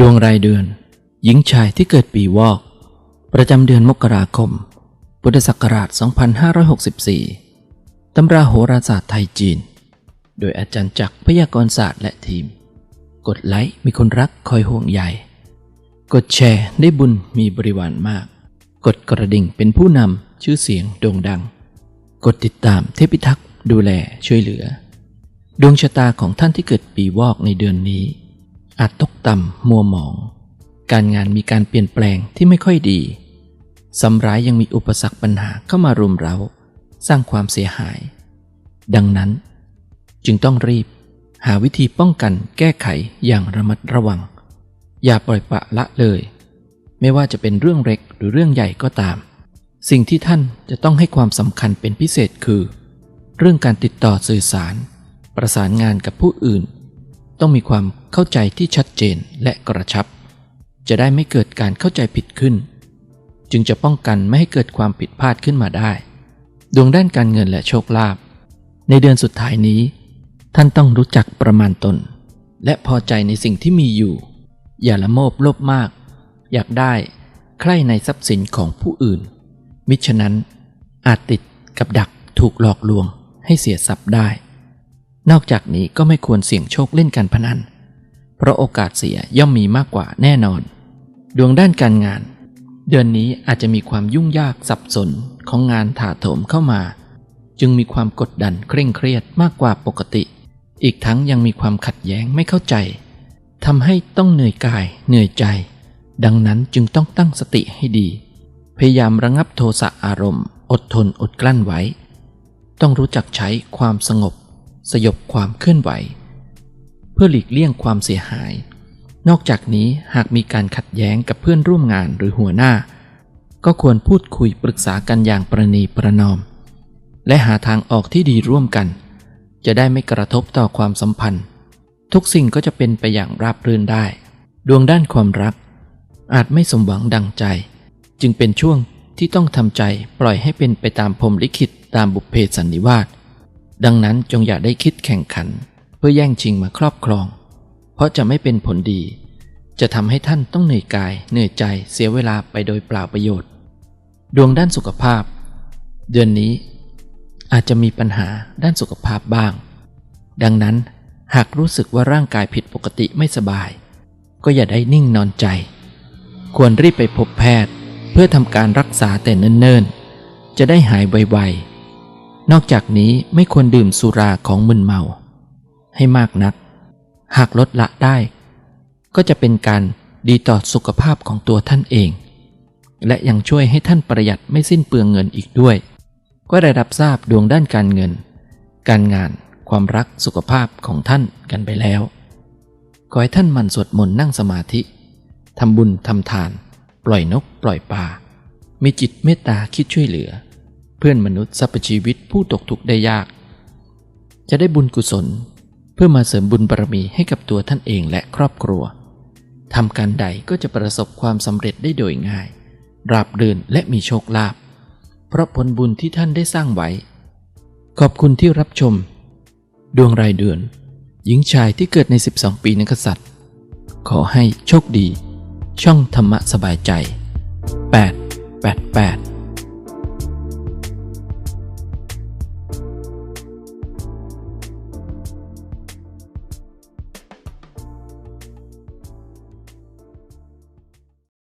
ดวงรายเดือน หญิงชายที่เกิดปีวอก ประจำเดือนมกราคม พุทธศักราช 2564 ตำราโหราศาสตร์ไทยจีน โดยอาจารย์จักรพยากรศาสตร์และทีม กดไลค์มีคนรักคอยห่วงใยกดแชร์ได้บุญมีบริวารมาก กดกระดิ่งเป็นผู้นำชื่อเสียงโด่งดัง กดติดตามเทพิทักษ์ดูแลช่วยเหลือ ดวงชะตาของท่านที่เกิดปีวอกในเดือนนี้ อาจตกต่ำมัวหมอง การงานมีการเปลี่ยนแปลงที่ไม่ค่อยดีสำร้ายยังมีอุปสรรคปัญหาเข้ามารุมเร้า สร้างความเสียหาย ดังนั้น จึงต้องรีบ หาวิธีป้องกันแก้ไขอย่างระมัดระวัง อย่าปล่อยปะละเลย ไม่ว่าจะเป็นเรื่องเล็กหรือเรื่องใหญ่ก็ตาม สิ่งที่ท่านจะต้องให้ความสำคัญเป็นพิเศษคือ เรื่องการติดต่อสื่อสาร ประสานงานกับผู้อื่น ต้องมีความ เข้าใจที่ชัดเจนและกระชับ จะได้ไม่เกิดการเข้าใจผิดขึ้น จึงจะป้องกันไม่ให้เกิดความผิดพลาดขึ้นมาได้ ดวงด้านการเงินและโชคลาภในเดือนสุดท้ายนี้ ท่านต้องรู้จักประมาณตน และพอใจในสิ่งที่มีอยู่ อย่าละโมบโลภมาก อยากได้ใคร่ในทรัพย์สินของผู้อื่น มิฉะนั้นอาจติดกับดักถูกหลอกลวงให้เสียทรัพย์ได้ นอกจากนี้ก็ไม่ควรเสี่ยงโชคเล่นการพนัน ราะโอกาสเสียย่อมมีมากกว่าแน่นอน ดวงด้านการงาน เดือนนี้อาจจะมีความยุ่งยากสับสนของงานถาโถมเข้ามา จึงมีความกดดันเคร่งเครียดมากกว่าปกติ อีกทั้งยังมีความขัดแย้งไม่เข้าใจทำให้ต้องเหนื่อยกายเหนื่อยใจ ดังนั้นจึงต้องตั้งสติให้ดี พยายามระงับโทสะอารมณ์ อดทนอดกลั้นไว้ ต้องรู้จักใช้ความสงบ สยบความเคลื่อนไหว เพื่อหลีกเลี่ยงความเสียหาย นอกจากนี้หากมีการขัดแย้งกับเพื่อนร่วมงานหรือหัวหน้า ก็ควรพูดคุยปรึกษากันอย่างประนีประนอม และหาทางออกที่ดีร่วมกัน จะได้ไม่กระทบต่อความสัมพันธ์ ทุกสิ่งก็จะเป็นไปอย่างราบรื่นได้ ดวงด้านความรัก อาจไม่สมหวังดังใจ จึงเป็นช่วงที่ต้องทำใจปล่อยให้เป็นไปตามพรมลิขิตตามบุพเพสันนิวาสดังนั้นจงอย่าได้คิดแข่งขันเพื่อแย่งชิงมาครอบครอง เพราะจะไม่เป็นผลดี จะทำให้ท่านต้องเหนื่อยกาย เหนื่อยใจเสียเวลาไปโดยเปล่าประโยชน์ ดวงด้านสุขภาพ เดือนนี้ อาจจะมีปัญหาด้านสุขภาพบ้าง ดังนั้นหากรู้สึกว่าร่างกายผิดปกติไม่สบาย ก็อย่าได้นิ่งนอนใจ ควรรีบไปพบแพทย์ เพื่อทำการรักษาแต่เนิ่นๆ จะได้หายไวๆ นอกจากนี้ไม่ควรดื่มสุราของมึนเมา ให้มากนัก หากลดละได้ ก็จะเป็นการดีต่อสุขภาพของตัวท่านเอง และยังช่วยให้ท่านประหยัดไม่สิ้นเปลืองเงินอีกด้วย ก็ได้รับทราบดวงด้านการเงิน การงาน ความรักสุขภาพของท่านกันไปแล้ว ขอให้ท่านมันสวดมนต์นั่งสมาธิทำบุญทำทาน ปล่อยนก ปล่อยปลา มีจิตเมตตาคิดช่วยเหลือ เพื่อนมนุษย์สรรพชีวิตผู้ตกทุกข์ได้ยาก จะได้บุญกุศล เพื่อมาเสริมบุญบารมีให้กับตัวท่านเองและครอบครัวทำการใดก็จะประสบความสำเร็จได้โดยง่าย ราบรื่นและมีโชคลาภเพราะผลบุญที่ท่านได้สร้างไว้ ขอบคุณที่รับชม ดวงรายเดือน หญิงชายที่เกิดใน 12 ปีนักษัตริย์ ขอให้โชคดี ช่องธรรมะสบายใจ 8 8 8